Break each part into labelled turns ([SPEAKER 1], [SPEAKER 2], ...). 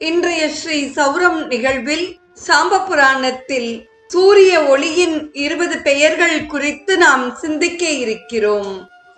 [SPEAKER 1] இன்றைய ஸ்ரீ சௌரம் நிகழ்வில் சாம்ப புராணத்தில் சூரிய ஒளியின் இருபது பெயர்கள் குறித்து நாம் சிந்திக்க இருக்கிறோம்.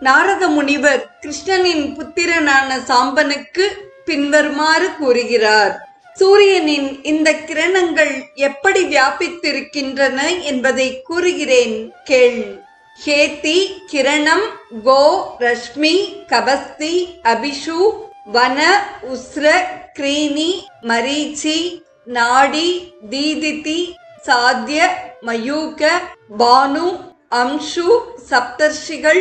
[SPEAKER 1] நாரத முனிவர் கிருஷ்ணனின் புத்திரனான சாம்பனுக்கு பின்வருமாறு கூறுகிறார் சூரியனின் இந்த கிரணங்கள் எப்படி வியாபித்திருக்கின்றன என்பதை கூறுகிறேன் கேள். ஹேதி கிரணம் கோ ரஷ்மி கபஸ்தி அபிஷு வன உஸ்ர கிரீனி மரீச்சி நாடி தீதிதி சாத்திய மயூக பானு அம்ஷு சப்தர்ஷிகள்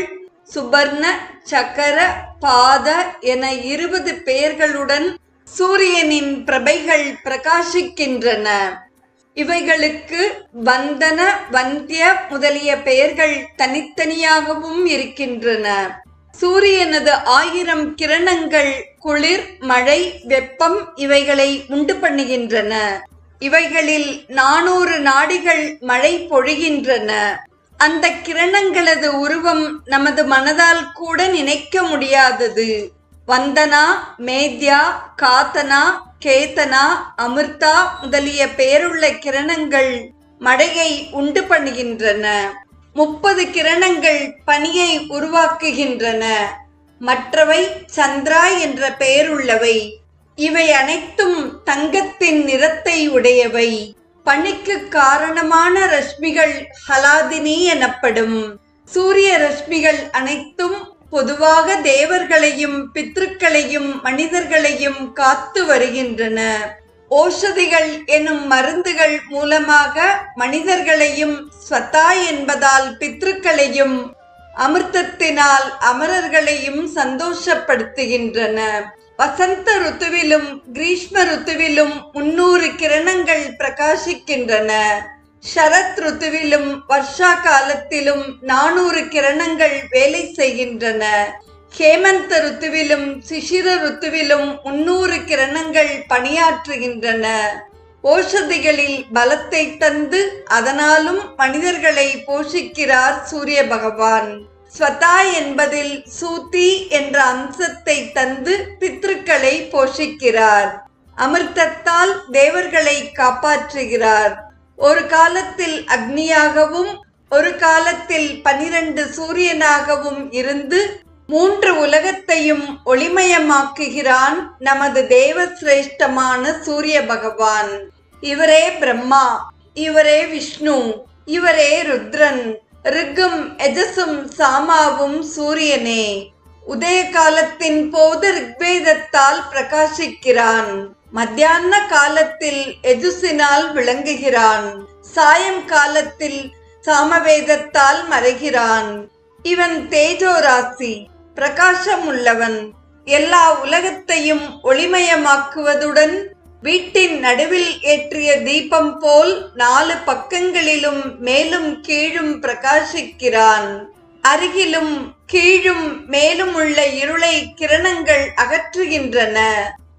[SPEAKER 1] சுபர்ண சக்கர பாத என இருபது பெயர்களுடன் சூரியனின் பிரபைகள் பிரகாசிக்கின்றன. இவைகளுக்கு வந்தன வந்திய முதலிய பெயர்கள் தனித்தனியாகவும் இருக்கின்றன. சூரியனது ஆயிரம் கிரணங்கள் குளிர் மழை வெப்பம் இவைகளை உண்டு பண்ணுகின்றன. இவைகளில் நானூறு நாடிகள் மழை பொழிகின்றன. அந்த கிரணங்களது உருவம் நமது மனதால் கூட நினைக்க முடியாதது. வந்தனா மேத்யா காத்தனா கேத்தனா அமிர்தா முதலிய பெயருள்ள கிரணங்கள் மழையை உண்டு பண்ணுகின்றன. முப்பது கிரணங்கள் பனியை உருவாக்குகின்றன. மற்றவை சந்திரா என்ற பெயருள்ளவை. இவை அனைத்தும் தங்கத்தின் நிறத்தை உடையவை. பனிக்கு காரணமான ரஷ்மிகள் ஹலாதினி எனப்படும். சூரிய ரஷ்மிகள் அனைத்தும் பொதுவாக தேவர்களையும் பித்ருக்களையும் மனிதர்களையும் காத்து வருகின்றன. ஓஷதிகள் எனும் மருந்துகள் மூலமாக மனிதர்களையும் ஸ்வதா என்பதால் பித்ருக்களையும் அமிர்தத்தினால் அமரர்களையும் சந்தோஷப்படுத்துகின்றன. வசந்த ருத்துவிலும் கிரீஷ்ம ருத்துவிலும் முன்னூறு கிரணங்கள் பிரகாசிக்கின்றன. ஷரத் ருத்துவிலும் வர்ஷா காலத்திலும் நானூறு கிரணங்கள் வேலை செய்கின்றன. ஹேமந்த ருத்துவிலும் சிசிர ருத்துவிலும் முன்னூறு கிரணங்கள் பணியாற்றுகின்றன. ஓஷதிகளில் பலத்தை தந்து அதனாலும் மனிதர்களை போஷிக்கிறார் சூரிய பகவான். ஸ்வதா என்பதில் சூத்தி என்ற அம்சத்தை தந்து பித்ருக்களை போஷிக்கிறார். அமிர்தத்தால் தேவர்களை காப்பாற்றுகிறார். ஒரு காலத்தில் அக்னியாகவும் ஒரு காலத்தில் பனிரெண்டு சூரியனாகவும் இருந்து மூன்று உலகத்தையும் ஒளிமயமாக்குகிறான் நமது தேவ சிரேஷ்டமான சூரிய பகவான். இவரே பிரம்மா இவரே விஷ்ணு இவரே ருத்ரன் ரிக்கும் எஜசும் சாமாவும் சூரியனே. உதய காலத்தின் போது ரிக்வேதத்தால் பிரகாசிக்கிறான். மத்தியான காலத்தில் எஜுசினால் விளங்குகிறான். சாயம் காலத்தில் சாமவேதத்தால் மறைகிறான். இவன் தேஜோராசி பிரகாசம் உள்ளவன் எல்லா உலகத்தையும் ஒளிமயமாக்குவதுடன் வீட்டின் நடுவில் ஏற்றிய தீபம் போல் நாலு பக்கங்களிலும் மேலும் கீழும் பிரகாசிக்கிறான். அருகிலும் கீழும் மேலும் உள்ள இருளை கிரணங்கள் அகற்றுகின்றன.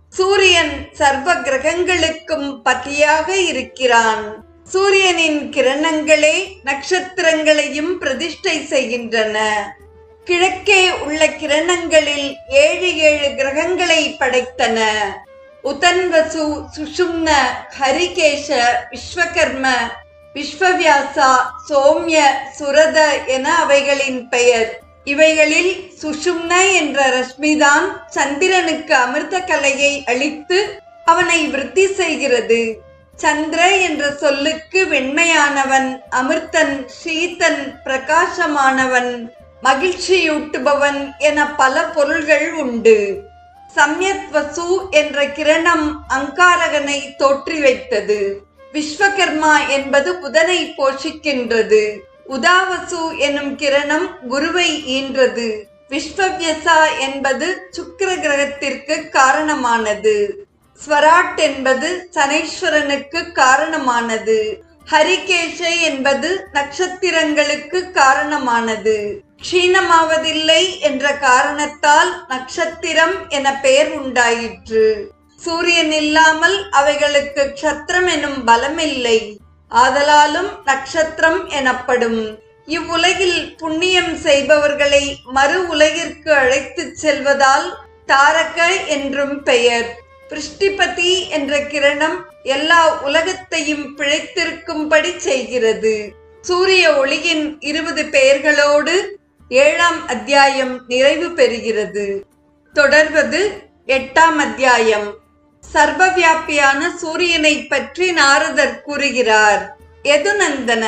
[SPEAKER 1] சூரியன் சர்வ கிரகங்களுக்கும் பதியாக இருக்கிறான். சூரியனின் கிரணங்களே நட்சத்திரங்களையும் பிரதிஷ்டை செய்கின்றன. கிழக்கே உள்ள கிரணங்களில் ஏழு ஏழு கிரகங்களை படைத்தன. உதன்வசு சுஷும்ன ஹரிகேஷ விஸ்வகர்ம விஸ்வவியாசா சோம்ய சுரத என அவைகளின் பெயர். இவைகளில் சுஷும்ன என்ற ரஷ்மிதான் சந்திரனுக்கு அமிர்த கலையை அளித்து அவனை விருத்தி செய்கிறது. சந்திர என்ற சொல்லுக்கு வெண்மையானவன் அமிர்தன் சீதன் பிரகாசமானவன். மகிழ்ச்சியூட்டுபவன் என பல பொருள்கள் உண்டு. சம்யத் வசு என்ற கிரணம் அங்காரகனை தோற்றி வைத்தது விஸ்வகர்மா என்பது புதனை போஷிக்கின்றது. உதாவசு எனும் கிரணம் குருவை ஈன்றது. விஸ்வவியசா என்பது சுக்கிர கிரகத்திற்கு காரணமானது. ஸ்வராட் என்பது சனேஸ்வரனுக்கு காரணமானது. ஹரிகேஷை என்பது நட்சத்திரங்களுக்கு காரணமானது. க்ஷீணமாவதில்லை என்ற காரணத்தால் நட்சத்திரம் என பெயர் உண்டாயிற்று. சூரியன் இல்லாமல் அவைகளுக்கு க்ஷத்திரம் எனும் பலமில்லை ஆதலாலும் நட்சத்திரம் எனப்படும். இவ்வுலகில் புண்ணியம் செய்பவர்களை மறு உலகிற்கு அழைத்துச் செல்வதால் தாரக என்றும் பெயர். பிருஷ்டிபதி என்ற கிரணம் எல்லா உலகத்தையும் பிழைத்திருக்கும்படி செய்கிறது. சூரிய ஒளியின் இருபது பெயர்களோடு ஏழாம் அத்தியாயம் நிறைவு பெறுகிறது. தொடர்வது எட்டாம் அத்தியாயம். சர்வவியாபியான சூரியனை பற்றி நாரதர் கூறுகிறார். எதுநந்தன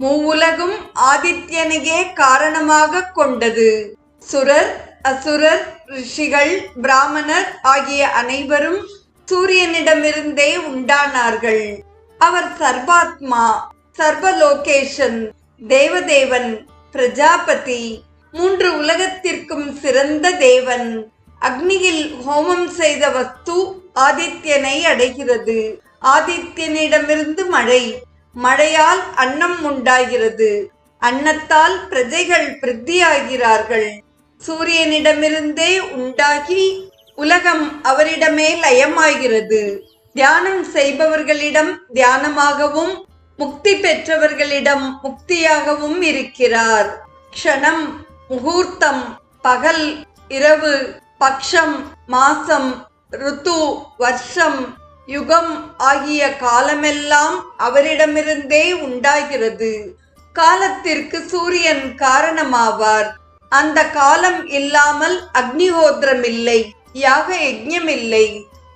[SPEAKER 1] மூவுலகும் ஆதித்யனையே காரணமாக கொண்டது. சுரர் அசுரர் ரிஷிகள் பிராமணர் ஆகிய அனைவரும் சூரியனிடமிருந்தே உண்டானார்கள். அவர் சர்வாத்மா சர்வலோகேஷன் தேவதேவன் பிரஜாபதி மூன்று உலகத்திற்கும் சிறந்த தேவன். அக்னியில் ஹோமம் செய்த வஸ்து ஆதித்யனை அடைகிறது. ஆதித்யனிடமிருந்து மழை மழையால் அன்னம் உண்டாகிறது. அன்னத்தால் பிரஜைகள் பிரித்தியாகிறார்கள் சூரியனிடமிருந்தே உண்டாகி உலகம் அவரிடமே லயமாகிறது. தியானம் செய்பவர்களிடம் தியானமாகவும் முக்தி பெற்றவர்களிடம் முக்தியாகவும் இருக்கிறார். க்ஷணம் முகூர்த்தம் பகல் இரவு பக்ஷம் மாசம் ருத்து வருஷம் யுகம் ஆகிய காலமெல்லாம் அவரிடமிருந்தே உண்டாகிறது. காலத்திற்கு சூரியன் காரணமாவார். அந்த காலம் இல்லாமல் அக்னிஹோத்திரம் இல்லை யாக யஜ்யம் இல்லை.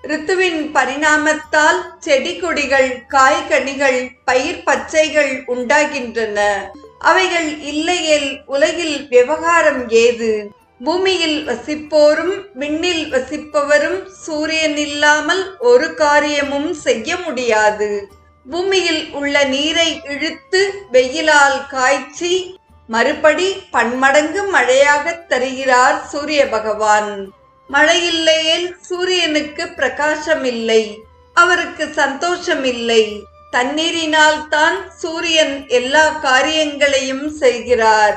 [SPEAKER 1] ரித்துவின் பரிணாமத்தால் செடி கொடிகள் காய்கனிகள் பயிர் பச்சைகள் உண்டாகின்றன. அவைகள் இல்லையேல் உலகில் விவகாரம் ஏது? பூமியில் வசிப்போரும் விண்ணில் வசிப்பவரும் சூரியன் இல்லாமல் ஒரு காரியமும் செய்ய முடியாது. பூமியில் உள்ள நீரை இழுத்து வெயிலால் காய்ச்சி மறுபடி பன்மடங்கு மழையாகத் தருகிறார் சூரிய பகவான். மழையில்லையேல் சூரியனுக்கு பிரகாசம் இல்லை அவருக்கு சந்தோஷம் இல்லை தண்ணீரினால் தான் சூரியன் எல்லா காரியங்களையும் செய்கிறார்.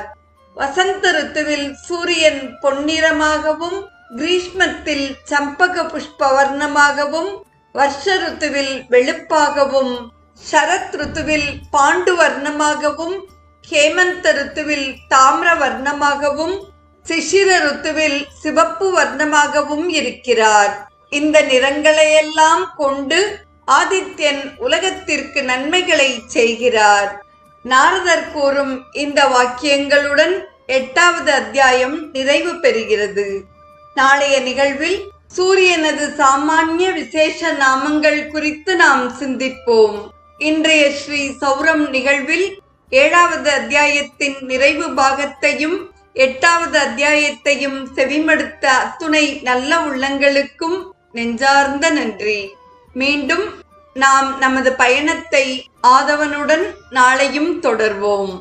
[SPEAKER 1] வசந்த ருத்துவில் சூரியன் பொன்னிறமாகவும் கிரீஷ்மத்தில் சம்பக புஷ்ப வர்ணமாகவும் வருஷ ருத்துவில் வெளுப்பாகவும் சரத் ருத்துவில் பாண்டு வர்ணமாகவும் ஹேமந்த ருத்துவில் தாமிர வர்ணமாகவும் சிசிர ருத்துவில் சிவப்பு வர்ணமாகவும் இருக்கிறார். இந்த நிறங்களையெல்லாம் கொண்டு ஆதித்யன் உலகத்திற்கு நன்மைகளை செய்கிறார். நாரதர் கூறும் இந்த வாக்கியங்களுடன் எட்டாவது அத்தியாயம் நிறைவு பெறுகிறது. நாளைய நிகழ்வில் சூரியனது சாமானிய விசேஷ நாமங்கள் குறித்து நாம் சிந்திப்போம். இன்றைய ஸ்ரீ சௌரம் நிகழ்வில் ஏழாவது அத்தியாயத்தின் நிறைவு பாகத்தையும் எட்டாவது அத்தியாயத்தையும் செவிமடுத்த அத்துணை நல்ல உள்ளங்களுக்கும் நெஞ்சார்ந்த நன்றி. மீண்டும் நாம் நமது பயணத்தை ஆதவனுடன் நாளையும் தொடர்வோம்.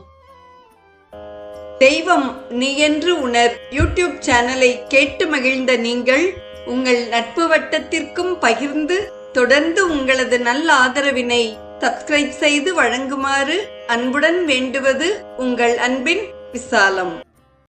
[SPEAKER 1] தெய்வம் நீ என்று உணர் யூடியூப் சேனலை கேட்டு மகிழ்ந்த நீங்கள் உங்கள் நட்பு வட்டத்திற்கும் பகிர்ந்து தொடர்ந்து உங்களது நல்ல ஆதரவினை சப்ஸ்கிரைப் செய்து வழங்குமாறு அன்புடன் வேண்டுவது உங்கள் அன்பின் விசாலம்.